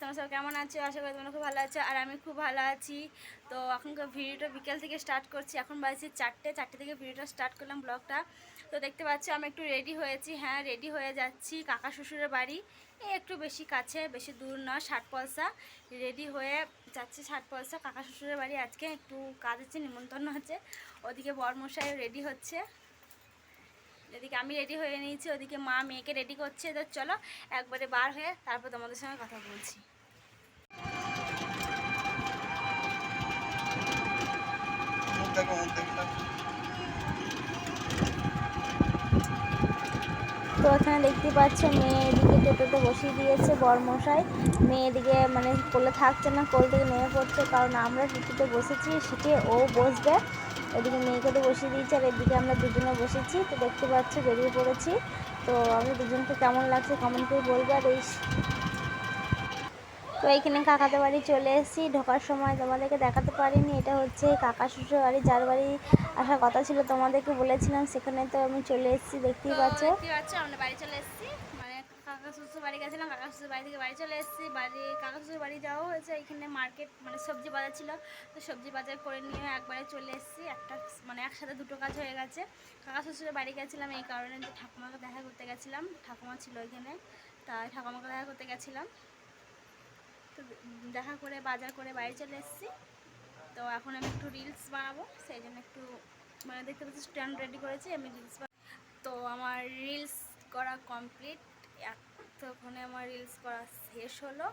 তোমরা সব কেমন আছো? আশা করি তোমরা খুব ভালো আছো। আর আমি খুব ভালো আছি। তো এখনকার ভিডিওটা বিকেল থেকে স্টার্ট করছি। এখন বাজছে চারটে। চারটে থেকে ভিডিওটা স্টার্ট করলাম ব্লগটা তো দেখতে পাচ্ছি, আমি একটু রেডি হয়েছি। হ্যাঁ রেডি হয়ে যাচ্ছি। কাকা শ্বশুরের বাড়ি। এই একটু বেশি কাছে, বেশি দূর নয়, ষাট পয়সা। রেডি হয়ে যাচ্ছি ষাট পয়সা। কাকা শ্বশুরের বাড়ি আজকে একটু কাজ আছে, নিমন্ত্রণ আছে। ওদিকে বরমশাই রেডি হচ্ছে। এদিকে আমি রেডি হয়ে নিয়েছি ওদিকে মা মেয়েকে রেডি করছে তো চলো একবারে বার হয়ে তারপর তোমাদের সঙ্গে কথা বলছি। তো এখানে দেখতে পাচ্ছ মেয়ে এদিকে টোটোতে বসিয়ে দিয়েছে বরমশাই। মেয়ে এদিকে মানে কোলে থাকছে না কোল থেকে নেমে পড়ছে কারণ আমরা টোটোতে বসেছি সিটে ও বসবে। এদিকে মেয়েকে তো বসিয়ে দিয়েছে আর এদিকে আমরা দুজনে বসেছি, তো দেখতে পাচ্ছ বেরিয়ে পড়েছি। তো আমি দুজনকে কেমন লাগছে কমেন্ট করে বলবে আর এই তো এইখানে কাকাতে বাড়ি চলে এসেছি। ঢোকার সময় তোমাদেরকে দেখাতে পারিনি, এটা হচ্ছে কাকা শ্বশুর বাড়ি, যার বাড়ি আসার কথা ছিল তোমাদেরকে বলেছিলাম, সেখানে তো আমি চলে এসেছি, দেখতেই পাচ্ছ, আমরা বাড়ি চলে এসেছি। কাকা শ্বশুর বাড়ি গেছিলাম কাকা শ্বশুর বাড়ি থেকে বাড়ি চলে এসেছি। বাড়ি কাকা শ্বশুর বাড়ি যাওয়া হয়েছে। এখানে মার্কেট মানে সবজি বাজার ছিল। তো সবজি বাজার করে নিয়ে একবারে চলে এসেছি। একটা মানে একসাথে দুটো কাজ হয়ে গেছে। কাকা শ্বশুরের বাড়ি গেছিলাম এই কারণে যে ঠাকুমাকে দেখা করতে গেছিলাম। ঠাকুমা ছিল ওইখানে তাই ঠাকুমাকে দেখা করতে গেছিলাম। তো দেখা করে, বাজার করে বাড়ি চলে এসেছি। তো এখন আমি একটু রিলস বানাবো। সেই জন্য একটু মানে দেখতে পাচ্ছি স্ট্যান্ড রেডি করেছি। আমি রিলস তো আমার রিলস করা কমপ্লিট এতক্ষণে আমার রিলস করা শেষ হলো।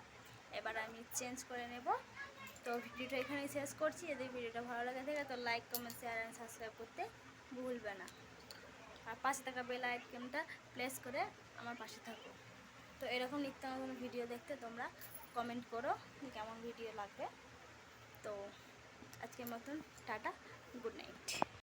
এবার আমি চেঞ্জ করে নেব। তো ভিডিওটা এখানেই শেষ করছি। যদি ভিডিওটা ভালো লাগে থাকে, তো like comment share and subscribe করতে ভুলবে না। আর পাশে থাকা বেল আইকনটা প্লেস করে আমার পাশে থাকো। তো এরকম নিত্য নতুন ভিডিও দেখতে তোমরা কমেন্ট করো কেমন ভিডিও লাগবে। তো আজকের মতন টাটা গুড নাইট